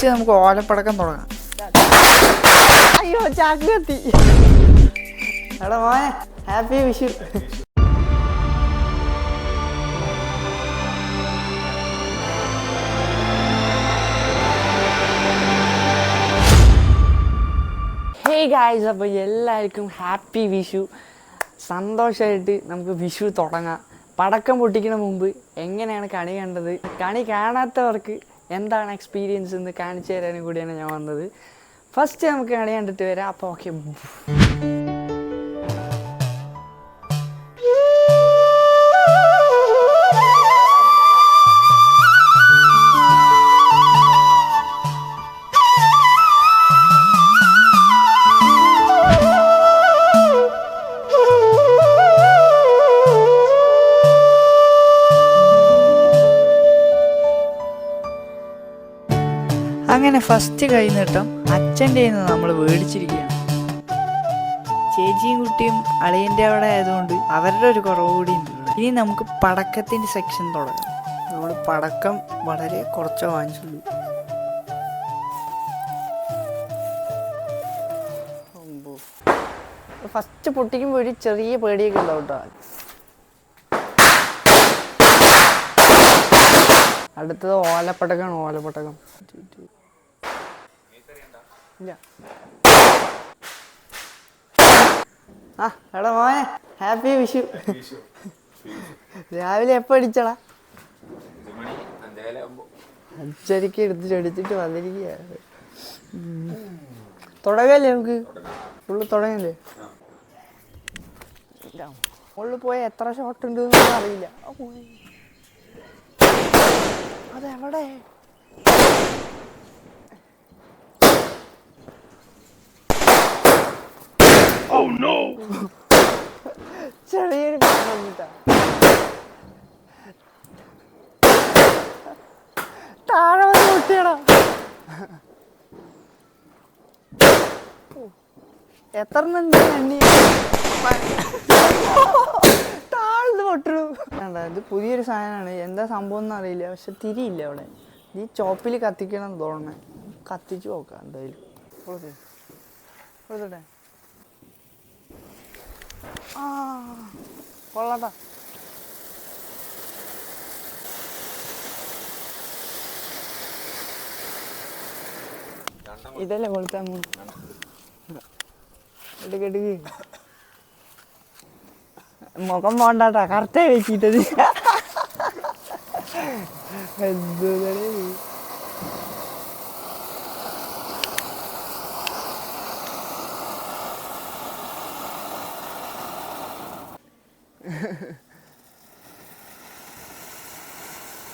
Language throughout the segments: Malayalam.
നെക്സ്റ്റ് നമുക്ക് ഓലപ്പടക്കം തുടങ്ങാം. അയ്യോ ചാക്ക് കത്തി എടാ മോനെ ഹാപ്പി വിഷു. ഹേ ഗായ്സ് അപ്പോൾ എല്ലാവർക്കും ഹാപ്പി വിഷു. സന്തോഷമായിട്ട് നമുക്ക് വിഷു തുടങ്ങാം. പടക്കം പൊട്ടിക്കുന്ന മുമ്പ് എങ്ങനെയാണ് കണി കണ്ടത്? കണി കാണാത്തവർക്ക് എന്താണ് എക്സ്പീരിയൻസ് എന്ന് കാണിച്ചു തരാനും കൂടിയാണ് ഞാൻ വന്നത്. ഫസ്റ്റ് നമുക്ക് കണി കണ്ടിട്ട് വരാം. അപ്പോൾ ഓക്കെ അങ്ങനെ ഫസ്റ്റ് കൈനീട്ടം അച്ഛന്റെ നിന്ന് നമ്മൾ മേടിച്ചിരിക്കുകയാണ്. ചേച്ചിയും കുട്ടിയും അളിയന്റെ അവിടെ ആയതുകൊണ്ട് അവരുടെ ഒരു കുറവ് കൂടി. ഇനി നമുക്ക് പടക്കത്തിന്റെ സെക്ഷൻ തുടങ്ങാം. നമ്മൾ പടക്കം വളരെ കുറച്ചോ വാങ്ങിച്ചുള്ളൂ. ഫസ്റ്റ് പൊട്ടിക്കുമ്പോൾ ഒരു ചെറിയ പേടിയൊക്കെ ഉണ്ടാവും കേട്ടോ. അടുത്തത് ഓലപ്പടക്കാണ് ഓലപ്പടക്കം. ഇല്ല. ആ എടാ മോനെ ഹാപ്പി വിഷു. രാവിലെ എപ്പോ അടിച്ചടാ അച്ചരിക്ക് എടുത്തിട്ട് എടുത്തിട്ട് വന്നിരിക്കുകയാണ്. തുടങ്ങല്ലേ നമുക്ക്? ഫുള്ള് തുടങ്ങല്ലേ? ഫുള്ള് പോയ എത്ര ഷോട്ട് ഉണ്ട് എന്നൊന്നും അറിയില്ല. അതെവിടെ? ചെറിയൊരു പറഞ്ഞിട്ടാ താഴെ വന്ന് പൊട്ടിയടാ എത്ര ഉണ്ട് എണ്ണി? താഴ്ന്ന് പൊട്ടു വേണ്ട ഇത് പുതിയൊരു സാധനമാണ്. എന്താ സംഭവം എന്ന് അറിയില്ല. പക്ഷെ തിരിയില്ല അവിടെ. ഈ ചോപ്പിൽ കത്തിക്കണം തോന്നണേ കത്തിച്ചു നോക്കാം എന്തായാലും. കൊടുത്തേ. കൊടുത്തട്ടെ ആ കൊള്ളാട്ടാ ഇതല്ലേ കൊളുത്താൻ എടുക്ക് എടുക്ക് മുഖം പോണ്ടാട്ടാ കറക്റ്റായി വെച്ചിട്ടത് എന്തോ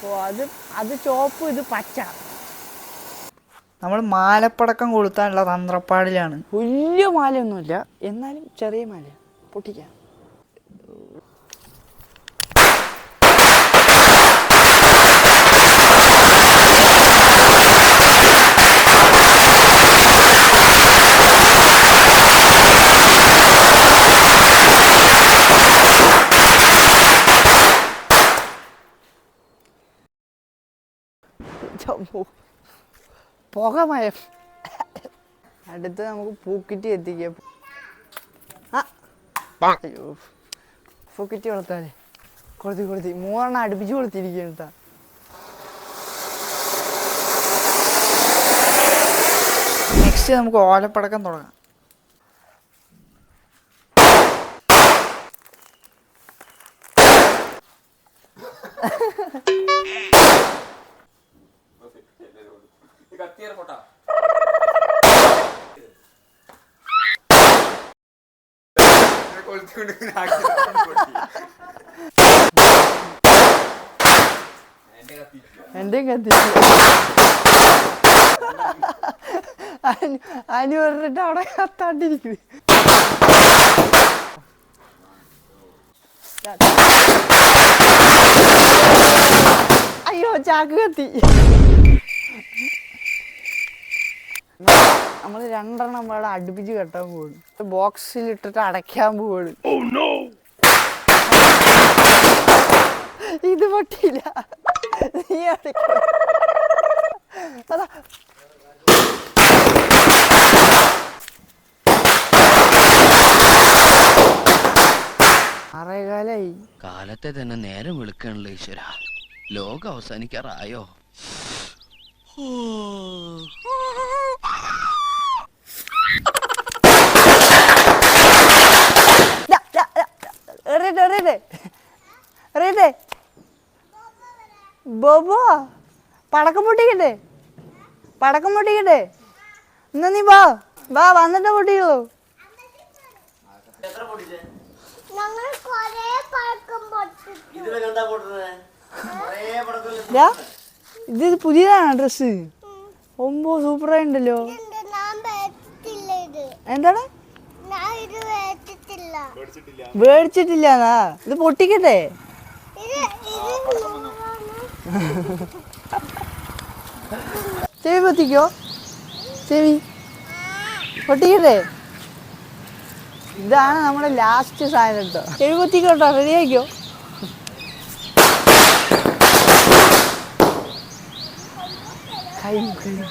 ഓ അത് അത് ചോപ്പ് ഇത് പച്ച. നമ്മൾ മാലപ്പടക്കം കൊളുത്താനുള്ള തന്ത്രപ്പാടിലാണ്. വലിയ മാലയൊന്നുമില്ല. എന്നാലും ചെറിയ മാല പൊട്ടിക്കാം. ചമ്മു. പുക. മയം. അടുത്ത് നമുക്ക് പൂക്കിറ്റി എത്തിക്കാം. അയ്യോ. പൂക്കിറ്റി വളർത്താലേ കൊളുത്തി കൊളുത്തി. മൂന്നെണ്ണം അടുപ്പിച്ച് കൊളുത്തിരിക്കുകയാണ് കേട്ടോ നെക്സ്റ്റ് നമുക്ക് ഓലപ്പടക്കം തുടങ്ങാം. എന്റെയും കത്തിച്ചു അനു അനു പറഞ്ഞിട്ട് അവിടെ കത്താണ്ടിരിക്കുന്നു. അയ്യോ ചാക്ക് കത്തി. നമ്മൾ രണ്ടെണ്ണം വേണം അടുപ്പിച്ച് കെട്ടാൻ പോവാണ് ബോക്സിൽ ഇട്ടിട്ട് അടയ്ക്കാൻ പോവാണ് oh, ഇത് പൊട്ടിയില്ല. നീ അതാ. കാലത്തെ തന്നെ നേരം വിളിക്കണല്ലോ ഈശ്വര. ലോകം അവസാനിക്കാറായോ? ഓ എറിയട്ടെ എറിയട്ടെ ബോബോ പടക്കം പൊട്ടിക്കട്ടെ. പടക്കം പൊട്ടിക്കട്ടെ. എന്നാ നീ വാ. വാ വന്നിട്ട് പൊട്ടിക്കോ. ഞങ്ങൾ കൊറേ പഴക്കം പൊട്ടിച്ചു. ദാ, ഇത് പുതിയതാണ് ഡ്രസ്സ്. ഒമ്പോ വേച്ചിട്ടില്ല ഇത്. എന്താണ്? ഞാൻ ഇത് മേടിച്ചിട്ടില്ല ഇത് പൊട്ടിക്കട്ടെ. ചെവി പൊത്തിക്കോ? ചെവി. പൊട്ടിക്കട്ടെ. ഇതാണ് നമ്മുടെ ലാസ്റ്റ് സാധനം കേട്ടോ. ചെവി പൊത്തിക്കോട്ടോ റെഡി ആയിക്കോ? കഴിഞ്ഞു, കഴിഞ്ഞു.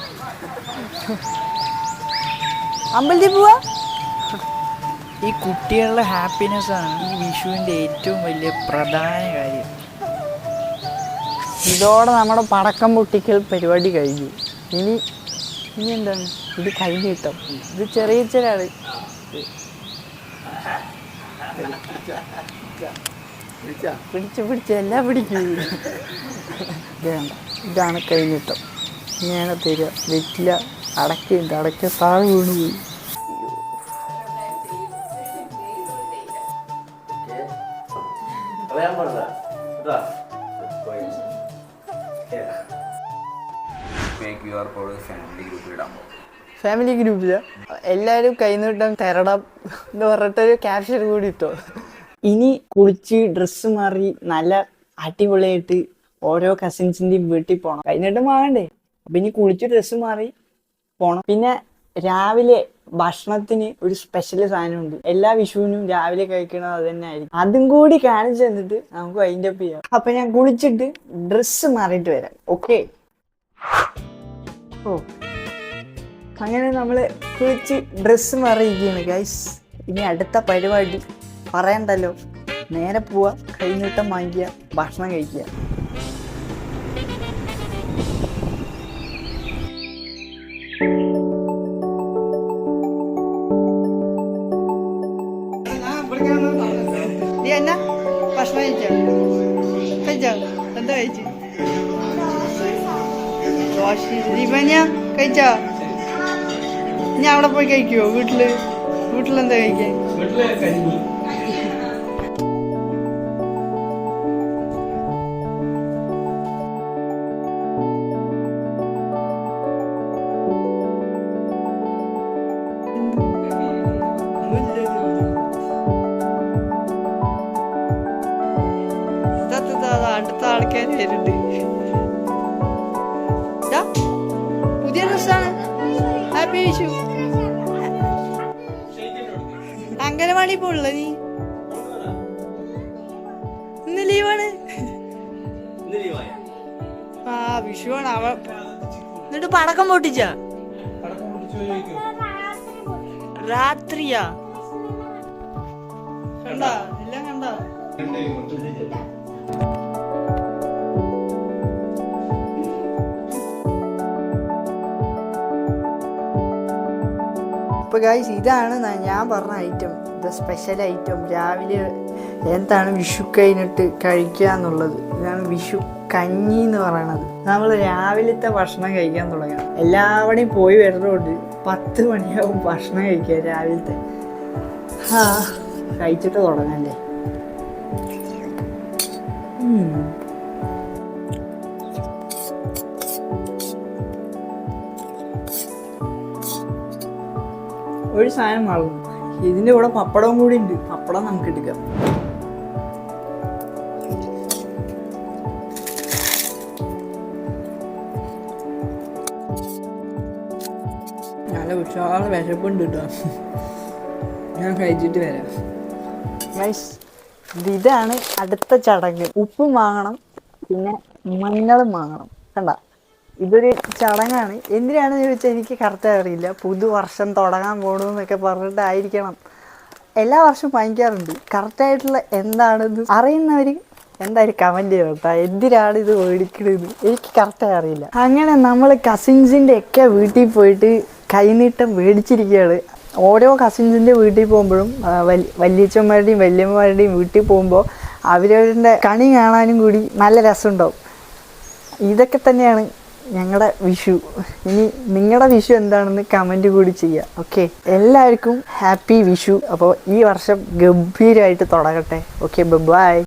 അമ്പലത്തിൽ പോവാ? ഈ കുട്ടികളുടെ ഹാപ്പിനെസ് ആണ് ഈ വിഷുവിന്റെ ഏറ്റവും വലിയ പ്രധാന കാര്യം. ഇതോടെ നമ്മുടെ പടക്കം പൊട്ടിക്കൽ പരിപാടി കഴിഞ്ഞു. ഇനി ഇനി എന്താണ്? ഇത് കഴിഞ്ഞു കിട്ടും. ഇത് ചെറിയ ചെറിയ പിടിച്ച് പിടിച്ച് എല്ലാം പിടിക്കും? ഇതാണ് കഴിഞ്ഞിട്ടം ഇങ്ങനെയാണ് തരിക. വെറ്റില അടക്കയുണ്ട് അടക്ക താഴെ വീണ് ഫാമിലി ഗ്രൂപ്പിൽ എല്ലാരും കൈനീട്ടം തരണം എന്ന് പറഞ്ഞിട്ടൊരു ക്യാപ്ഷൻ കൂടി ഇട്ടോ. ഇനി കുളിച്ച് ഡ്രസ്സ് മാറി നല്ല അടിപൊളിയായിട്ട് ഓരോ കസിൻസിന്റെയും വീട്ടിൽ പോകണം കൈനീട്ടം വാങ്ങണ്ടേ അപ്പൊ ഇനി കുളിച്ച് ഡ്രസ്സ് മാറി പോണം. പിന്നെ രാവിലെ ഭക്ഷണത്തിന് ഒരു സ്പെഷ്യൽ സാധനമുണ്ട്. എല്ലാ വിഷുവിനും രാവിലെ കഴിക്കണത് അത് തന്നെ ആയിരിക്കും. അതും കൂടി കാണിച്ചു തന്നിട്ട് നമുക്ക് അതിന്റെ അപ്പ് ചെയ്യാം. അപ്പൊ ഞാൻ കുളിച്ചിട്ട് ഡ്രസ്സ് മാറിയിട്ട് വരാം. Okay oh. അങ്ങനെ നമ്മൾ കുളിച്ച് ഡ്രസ്സ് മാറിയിരിക്കുകയാണ് ഗൈസ് ഇനി അടുത്ത പരിപാടി. പറയണ്ടല്ലോ. നേരെ പോവാ. കഴിഞ്ഞിട്ടം വാങ്ങിക്കുക ഭക്ഷണം കഴിക്കുക. എന്നാ? ഭക്ഷണം കഴിച്ചോ? കഴിച്ചോ? എന്താ കഴിച്ചു? കഴിച്ചോ? ഇനി അവിടെ പോയി കഴിക്കുവോ? വീട്ടിൽ? വീട്ടിലെന്താ കഴിക്കാൻ? അടുത്ത ആൾക്കാർ വരുന്നുണ്ട്. പുതിയ ഡ്രസ്സാണ് ഹാപ്പി വിഷു. അങ്കനവാടി പോള നീ? ഇന്ന് ലീവാണ്. ആ വിഷുവാണ്. അവ എന്നിട്ട് പടക്കം പൊട്ടിച്ച? രാത്രിയാ? ഇപ്പൊ എല്ലാം കണ്ടാ? അപ്പോൾ ഗായ്സ് ഇതാണ് ഞാൻ പറഞ്ഞ ഐറ്റം ഇത് സ്പെഷ്യൽ ഐറ്റം രാവിലെ എന്താണ് വിഷു കഴിഞ്ഞിട്ട് കഴിക്കുക എന്നുള്ളത്? ഇതാണ് വിഷു കഞ്ഞി എന്ന് പറയണത്. നമ്മൾ രാവിലത്തെ ഭക്ഷണം കഴിക്കാൻ തുടങ്ങണം. എല്ലാവരുടെയും പോയി വരുന്നതുകൊണ്ട് പത്ത് മണിയാവും ഭക്ഷണം കഴിക്കുക രാവിലത്തെ. ആ കഴിച്ചിട്ട് തുടങ്ങല്ലേ ഒരു സാധനം മറന്നു. ഇതിന്റെ കൂടെ പപ്പടവും കൂടി ഉണ്ട്. പപ്പടം നമുക്ക് എടുക്കാം. നല്ല ഉഷാറ് വിശപ്പുണ്ട് കേട്ടോ. ഞാൻ കഴിച്ചിട്ട് വരാം. ഇതാണ് അടുത്ത ചടങ്ങ്. ഉപ്പും വാങ്ങണം. പിന്നെ മഞ്ഞളും വാങ്ങണം. കണ്ട? ഇതൊരു ചടങ്ങാണ്. എന്തിനാണെന്ന് ചോദിച്ചാൽ എനിക്ക് കറക്റ്റ് അറിയില്ല. പുതുവർഷം തുടങ്ങാൻ പോകണു എന്നൊക്കെ പറഞ്ഞിട്ടായിരിക്കണം. എല്ലാ വർഷവും വാങ്ങിക്കാറുണ്ട്. കറക്റ്റായിട്ടുള്ള എന്താണെന്ന് അറിയുന്നവർ എന്തായാലും കമന്റ് കേട്ടോ എന്തിനാണ് ഇത് മേടിക്കണത്? എനിക്ക് കറക്റ്റായി അറിയില്ല. അങ്ങനെ നമ്മൾ കസിൻസിന്റെ ഒക്കെ വീട്ടിൽ പോയിട്ട് കൈനീട്ടം മേടിച്ചിരിക്കുകയാണ് ഓരോ കസിൻസിന്റെ വീട്ടിൽ പോകുമ്പോഴും വല്യച്ഛന്മാരുടെയും വല്യമ്മമാരുടെയും വീട്ടിൽ പോകുമ്പോൾ അവരവരുടെ കണി കാണാനും കൂടി നല്ല രസമുണ്ടാവും. ഇതൊക്കെ തന്നെയാണ് ഞങ്ങളുടെ വിഷു. ഇനി നിങ്ങളുടെ വിഷു എന്താണെന്ന് കമന്റ് കൂടി ചെയ്യുക ഓക്കെ എല്ലാവർക്കും ഹാപ്പി വിഷു. അപ്പോൾ ഈ വർഷം ഗംഭീരമായിട്ട് തുടങ്ങട്ടെ. Okay bye